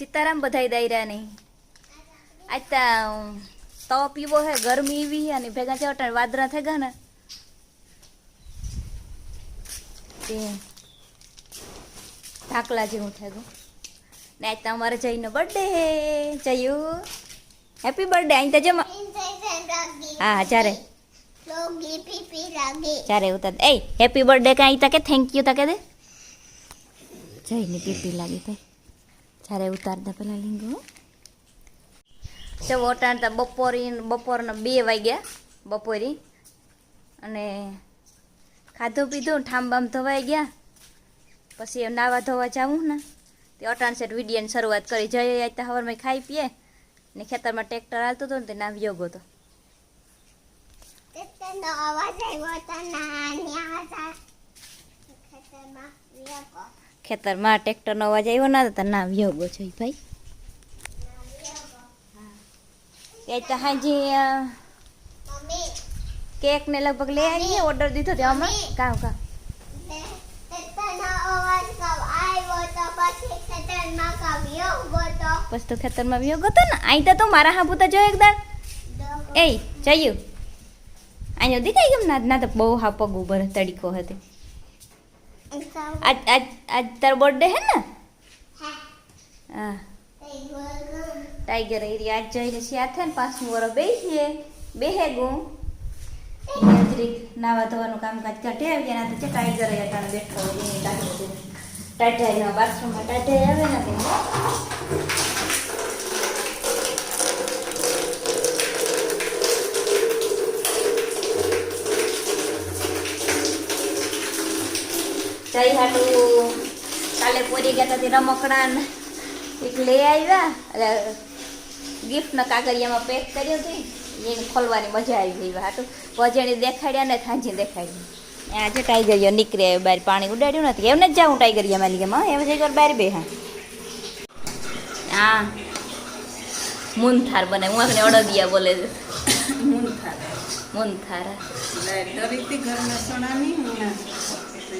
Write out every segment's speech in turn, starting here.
સીતારામ બધાય દાયરા નહીં. આજ તા તવો પીવો હે ગરમી એવી હે અને ભેગા છે વાદરા થઈ ગયા ને. તે ઢાકલા જેવું થઈ ગયું ને આજ તમારે જઈને બર્થડે હે. જયુ. હેપી બર્થડે અહીં તો જમા હા ચારે ચારે ઉતર એ હેપી બર્થડે કાંઈ તકે થેન્ક યુ તકે દે. જઈને પીપી લાગી ભાઈ. જ્યારે ઉતારતા પેલા લીંગો ચવો ઉતારતા બપોરી બપોરના બે વાગ્યા બપોરી. અને ખાધું પીધું ઠામબામ ધોવાઈ ગયા. પછી નાવા ધોવા જાવું ને. તે અટાણ સેટ વિડીયાની શરૂઆત કરી જઈએ આતા હવારમાં ખાઈ પીએ. ને ખેતરમાં ટ્રેક્ટર હાલતું હતું ને તે નામ યોગો હતો. ખેતરમાં ટ્રેક્ટરનો અવાજ આવ્યો ના તો ના છે ઈ ભાઈ. એ તો હાજી કેક ને લગભગ લઈ આવીએ ઓર્ડર દીધો તે હમણાં કામ કામ બસ તો ખેતરમાં યોગ હતો. ને? અહીં તો તું મારા હાબુ તો જો એકદમ એ જયું અહીંયા દીધા એમ ના ના તો બહુ હા પગ ઉભર તડીકો હતી. આજ આજ આજ તારો બર્થડે હે ને? હા. ટાઈગર એરી આજ જઈને શિયા થાય ને પાંચમું વરસ બેસીએ બેહે ગું. હાજરી નાવા ધોવાનું કામકાજ કાઢે આવી ગયા તો ટાઈગર અટાણે બેઠો એની ટાઢાઈના બાથરૂમમાં ટાઢે આવે ને જઈ હાટું કાલે પોરી ગયા હતા રમકડા એક લઈ આવ્યા. એટલે ગિફ્ટના કાગળિયામાં પેક કર્યો હતી. એને ખોલવાની મજા આવી ગઈ હાટું. વજણી દેખાડ્યા ને થાંજી દેખાડ્યું. આજે ટાઈગરિયો નીકળે બહાર પાણી ઉડાડ્યું નથી. એમને જ જાઉં ટાઈગરિયામાં લીધે એમ જઈ બહાર બે હા હા મુનથાર બને. હું આપણે અડદિયા બોલે છે. મુનથાર. દરેકથી ઘરના સોનાની મૂંગના. એટલે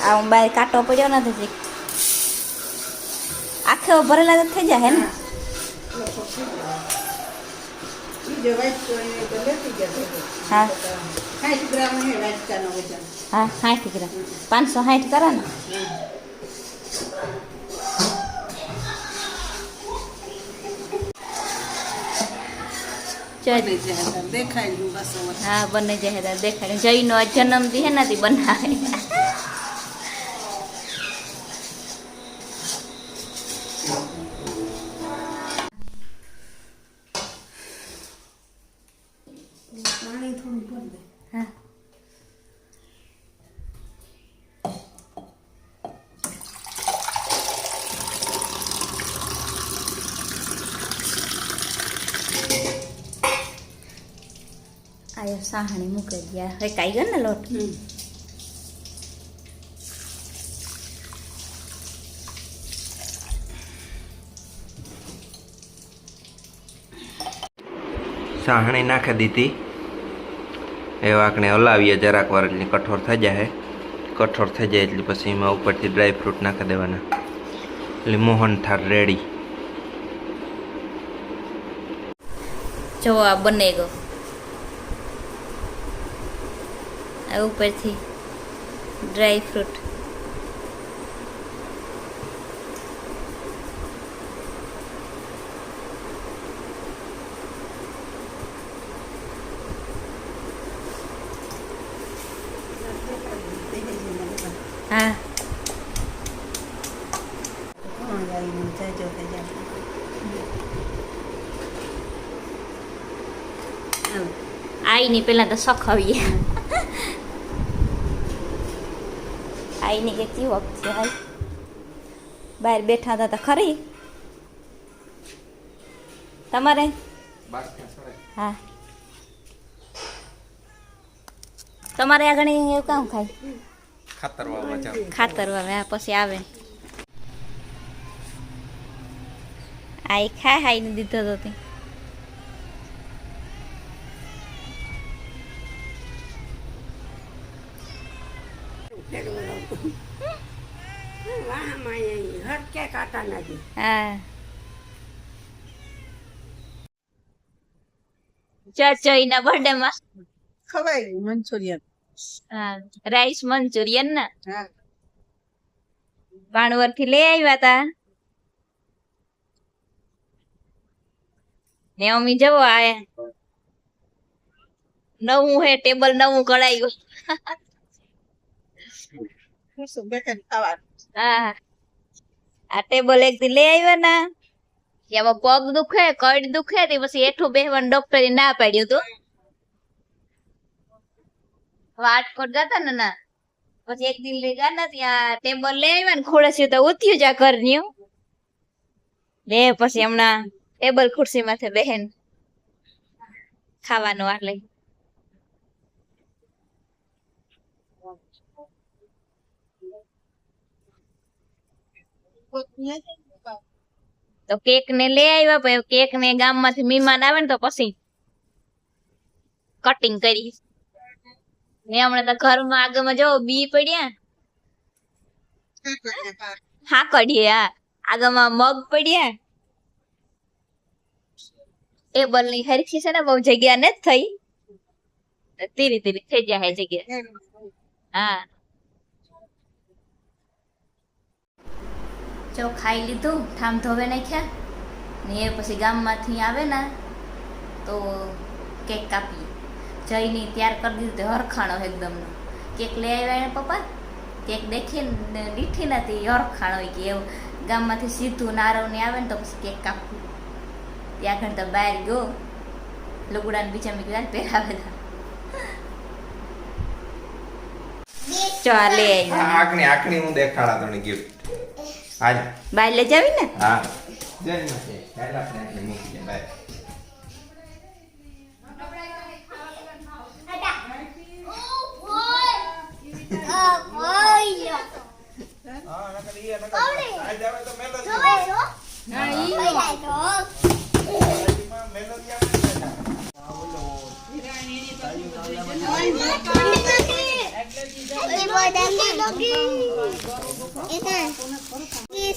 આ હું બહાર કાંટો પડ્યો નથી આખે ભરેલા તો થઈ જાય ને હા. હા. 60 ગ્રામ હે વાટકાનો વજન. હા, સાઠ ગ્રામ પાંચસો સાઠ કરે ને. હા, બને જાય દેખાડે જઈનો આ જન્મથી હે નથી બનાવે આયો સાહણી મૂકી ગયા. હવે કાઈ ગયો ને લોટ? સાહણી નાખી દીધી. એ વાંકને હલાવીએ જરાક વાર એટલે કઠોર થઈ જાય. કઠોર થઈ જાય એટલે પછી એમાં ઉપરથી ડ્રાય ફ્રૂટ નાખી દેવાના. એટલે મોહન થાર રેડી જો આ બને ગયો. આ ઉપરથી ડ્રાય ફ્રૂટ. હા. જાય પેલા તો સખાવીએ આઈની કે કેવું છે હાઈ બહાર બેઠા હતા તો ખરી? તમારે? હા. તમારે આગળ એવું કામ ખાય ખાતર વાવવા ખાતર વાવે પછી આવે. આ એ ખાય હાઈને દીધો તો તે હટકે કાંટા નથી હા. ચચોઈના બર્થડે માં ખવાય મંચુરિયન. હા રાઈસ મંચુરિયન ના. હા. ભાણવરથી લઈ આવ્યા તા. ને અમી જવો આ નવું હે ટેબલ નવું કળાયું હા. આ ટેબલ એક થી લઈ આવ્યા ના. એમાં પગ દુખે કડ દુખે, તે પછી એઠું બેહવાનું ડોક્ટરે ના પાડ્યું તું. વાટકોટ જતા ને ના. પછી એક દિન લઈ ગયા ને ત્યાં ટેબલ લઈ આવ્યા ને ખોડસ્યું તો ઉત્યું જા ઘરનું લે પછી હમણાં ટેબલ ખુરશી માથે બેહેન ખાવાનું આટલે તો કેક ને લઈ આવ્યા પછી કેક ને ગામમાંથી મહેમાન આવે ને તો પછી કટિંગ કરી. ને હમણાં તો ઘરમાં આગળમાં જો બી પડ્યા. હા કઢીએ હા. આગળમાં મગ પડ્યા. ટેબલની હરખી છે ને, બહુ જગ્યા નથી થઈ. ધીરે ધીરે થઈ જાય જગ્યા. હા. જો ખાઈ લીધું ઠામ ધોવે નાખ્યા ને એ પછી ગામમાંથી આવે ને તો કેક કાપીએ. જઈને તૈયાર કરી દીધું તે હરખાણો એકદમનો. કેક લઈ આવ્યા એને પપ્પા. કેક દેખીને દીઠી નથી હરખાણો હોય કે એવું. ગામમાંથી સીધું નારવ ને આવે ને તો પછી કેક કાપવું. ત્યાં આગળ તો બહાર ગયો. લુગડાને બીજા મેં કીધા પહેરાવેલા ચાલે આંખની આંખની હું દેખાડા તમને ગિફ્ટ. હાલ બાય લઈ જાવી ને હા જય માતે હાલ આપણે આકણી મૂકી દે બાય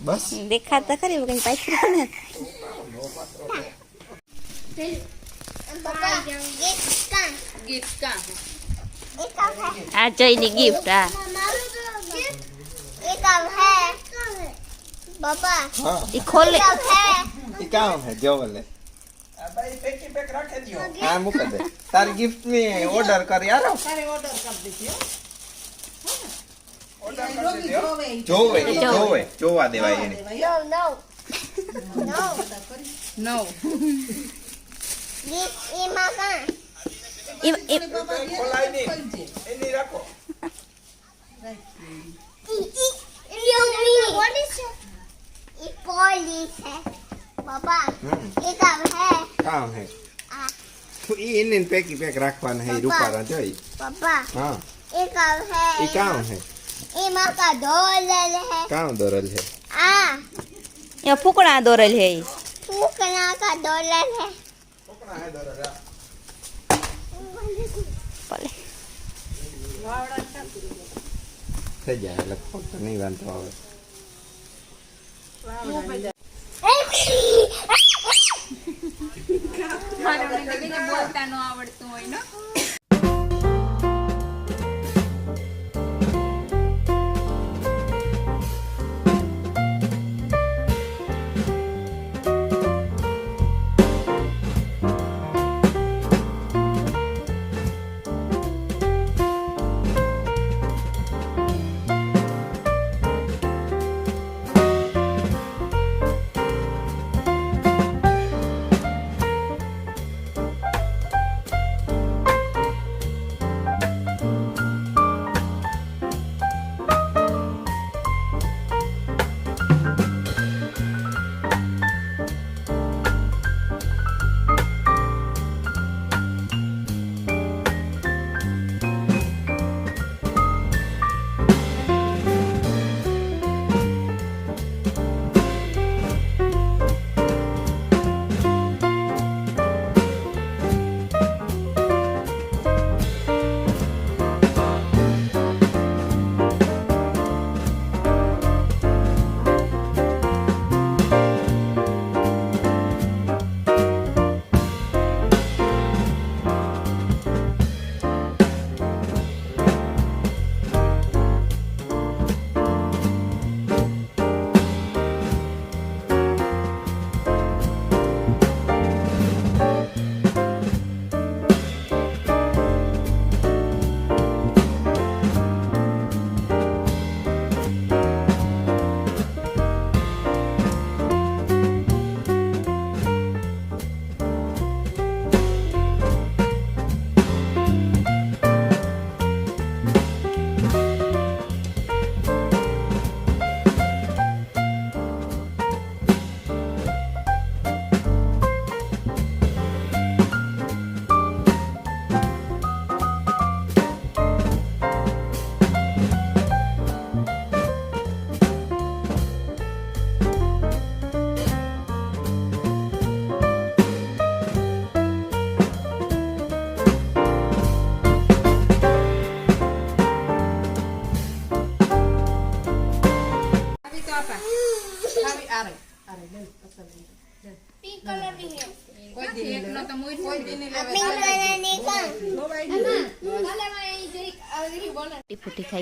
બસ દેખાતા ખરી કઈ પાછળ ને આ જયની ગિફ્ટ હા पापा હા ઈ ખોલે कब है ઈ કામ હે જો બોલે હા મૂક દે તારી ગિફ્ટ ની ઓર્ડર કરી આરો તારે ઓર્ડર કરી દીધી હો. રોગી જોવે જોવે. જોવા દેવાય એને. રાખવાના હે રૂપારા પપ્પા હા. એ કામ હે. એ કામ હે. એમાં કા દોરલ હે. કાં દોરલ હે? આ. એ ફૂકણા દોરલ હે ફૂકણા કા દોરલ હે. ફૂકણા હે દોરલ ભલે. થઈ જાય એટલે ફોટો નહીં વાંધો આવે. બોલતા ન આવડતું હોય ને?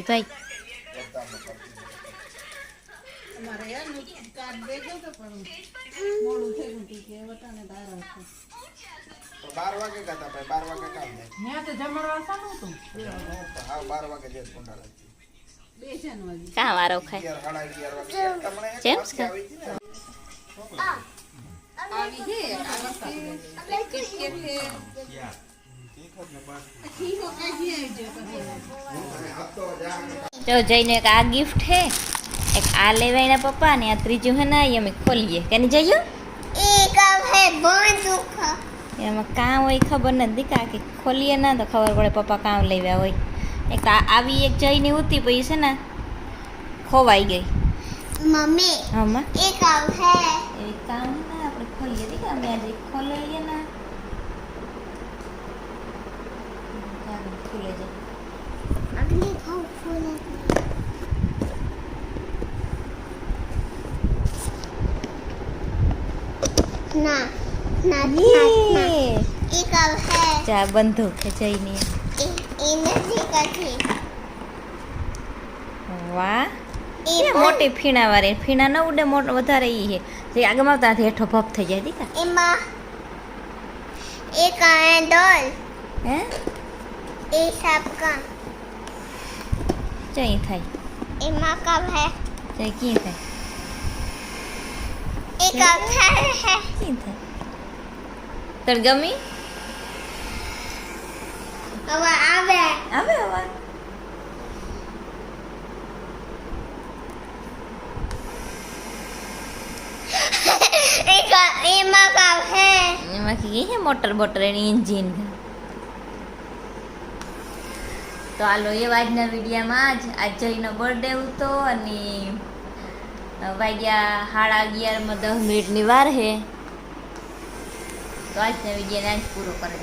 છે. બાર વાગે ગાતા ભાઈ બાર વાગે કામ થાય. ત્યાં તો જમણવાર શાનું હતું? હા બાર વાગે જે કુંડાળા બે છે ને હજી. કાં વારો ખાય? અગિયાર સાડા અગિયાર વાગે. તમને જેમ્સ કા? આવી હતી ને આવી છે આ વખતે ક્રિકેટ છે ખીરો કાઢી આવજો પછી. તો જઈને એક આ ગિફ્ટ હે એક આ લેવાય એના પપ્પા ને આ ત્રીજું હે ને એ અમે ખોલીએ. કે નહીં જઈએ એક હે બંદૂક એમાં કાં હોય ખબર નથી કા કે ખોલીએ ના તો ખબર પડે પપ્પા કામ લેવા હોય. એક આ આવી એક જઈને ઉતી પછી છે ને ખોવાઈ ગઈ. મમ્મી હમણાં? એક હે. એ કામ હે ને આપણે ખોલીએ દીકા. અમે આજે ખોલાઈએ ને ચાલો, ખુલે જાય અગલી ખાવ ફૂલ ના ના ના યે! એક હે જા બંધુક છે જઈને એ નથી કથી વાહ એ એ મોટી ફીણા વાળી ફીણા ન ઉડે મોટો વધારે ઈ હે જે આગળ આવતા હેઠો ભપ થઈ જાય દીકા એમાં એક હે ડોલ હે? એ સાપકા જઈ થાય એમાં કબ હે જઈ કી થાય એક હે હે કી થાય તર ગમી હવે આવે આવે અવાજ એક એમાં કબ હે એમાં કી હે મોટર બોટર એની એન્જિન તો હાલો, એ આજના વિડીયામાં જ આજ જઈનો બર્થડે હતો અને વાગ્યા સાડા અગિયારમાં દસ મિનિટની વાર હે. તો આજના વિડીયાને આજ પૂરો કરે